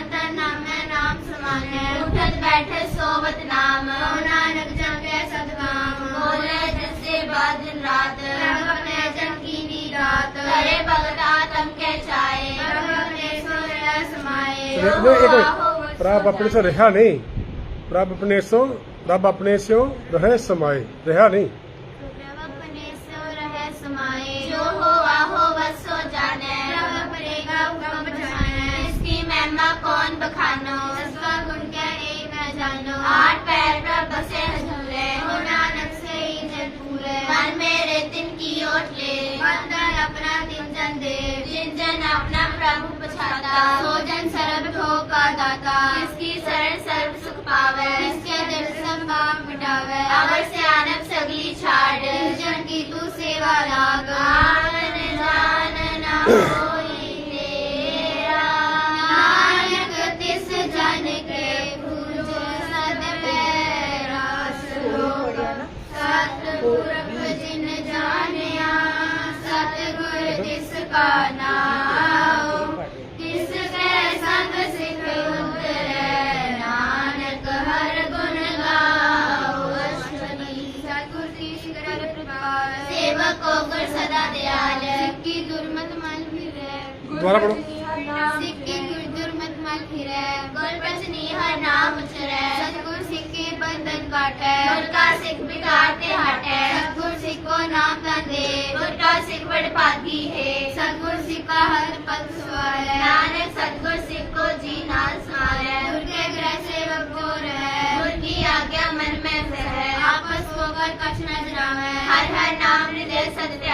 ਤਨ ਤਨ ਨਾਮੈ ਨਾਮ ਸਮਾਨੈ ਉਠਤ ਬੈਠੇ ਸੋਵਤ ਨਾਮ ਕਉ ਨਾਨਕ ਜਪੈ ਸਤਨਾਮ ਬੋਲੇ ਜਸੇ ਬਾਦ ਦਿਨ ਰਾਤ। ਰੰਗ ਆਪਣੇ ਜਨ ਕੀਨੀ ਰਾਤ ਕਰੇ ਭਗਤ ਆਤਮ ਕੇ ਚਾਏ ਪ੍ਰਭ ਆਪਣੇ ਸੋ ਰਹਿ ਸਮਾਏ। ਪ੍ਰਭ ਆਪਣੇ ਸੋ ਰਿਹਾ ਨਹੀਂ। ਪ੍ਰਭ ਆਪਣੇ ਸੋ ਪ੍ਰਭ ਆਪਣੇ ਸੋ ਰਹੇ ਸਮਾਏ। ਰਿਹਾ ਨਹੀਂ। कौन बखानो? इसका गुण क्या एक न जानो। आठ पैर प्रभ बसे हजूरे हो नानक से ही जन पूरे। मन मेरे तिन की ओट ले। बंधन अपना तिन जन दे। जिन जन अपना प्रभु पछाता। सो जन सर्व ठोका दाता। इसकी शरण सर्व सुख पावे। इसके दिल संभाव मिटावे। अवर से आनब सगली छाड़। जन की तू सेवा लाग। आवन जान ना का नाओ किस पे संग सिख उतरे नानक हर गुण गाओ अष्टमी सतगुर की शिखर कृपा सेवको कर सदा दयाल की दुर्मत मल फिरे दोबारा पढ़ो सिख की दुर्मत मल फिरे गुर प्रसनी हर नाम उचरे सतगुर सिख के बंधन काटे गुर का सिख बिगाड़ते हटे सतगुर सिख को नाम का दे गुर का सिख बड़ पागी है ਕਛ ਨਾ ਜਨਾਵੇ ਹਰ ਹਰ ਨਾਮ ਨਿਰਦੇ ਸਦਕੇ